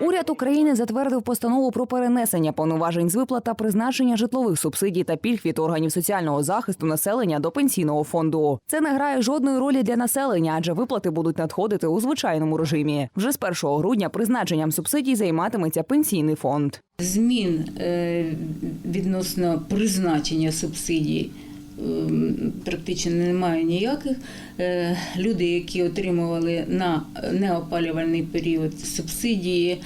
Уряд України затвердив постанову про перенесення повноважень з виплат та призначення житлових субсидій та пільг від органів соціального захисту населення до пенсійного фонду. Це не грає жодної ролі для населення, адже виплати будуть надходити у звичайному режимі. Вже з 1 грудня призначенням субсидій займатиметься пенсійний фонд. Змін е, відносно призначення субсидій практично немає ніяких. Е, Люди, які отримували на неопалювальний період субсидії,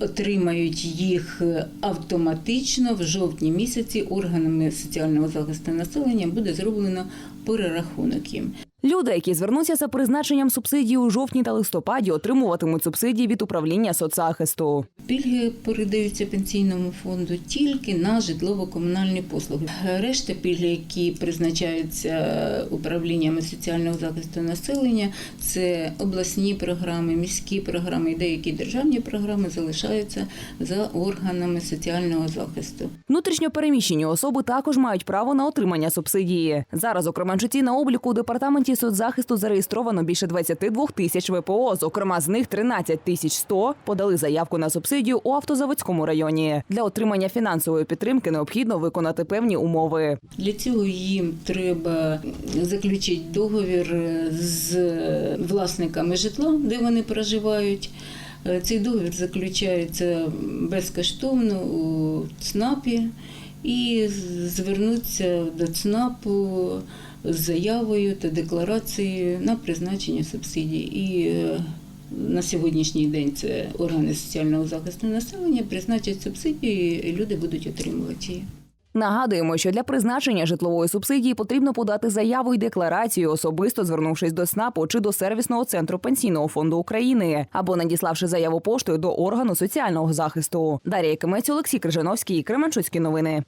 отримають їх автоматично в жовтні місяці органами соціального захисту населення буде зроблено перерахунок їм. Люди, які звернуться за призначенням субсидії у жовтні та листопаді, отримуватимуть субсидії від управління соцзахисту. Пільги передаються пенсійному фонду тільки на житлово-комунальні послуги. Решта пільги, які призначаються управліннями соціального захисту населення, це обласні програми, міські програми і деякі державні програми залишаються за органами соціального захисту. Внутрішньо переміщені особи також мають право на отримання субсидії. Зараз у Кременчуці на обліку у департаменті соцзахисту зареєстровано більше 22 тисяч ВПО. Зокрема, з них 13 тисяч 100 подали заявку на субсидію у автозаводському районі. Для отримання фінансової підтримки необхідно виконати певні умови. Для цього їм треба заключити договір з власниками житла, де вони проживають. Цей договір заключається безкоштовно у ЦНАПі і звернуться до ЦНАПу з заявою та декларацією на призначення субсидій. І е, на сьогоднішній день це органи соціального захисту населення призначать субсидію, і люди будуть отримувати її. Нагадуємо, що для призначення житлової субсидії потрібно подати заяву і декларацію, особисто звернувшись до СНАПу чи до сервісного центру пенсійного фонду України, або надіславши заяву поштою до органу соціального захисту. Дар'я Кимець, Олексій Крижановський, Кременчуцькі новини.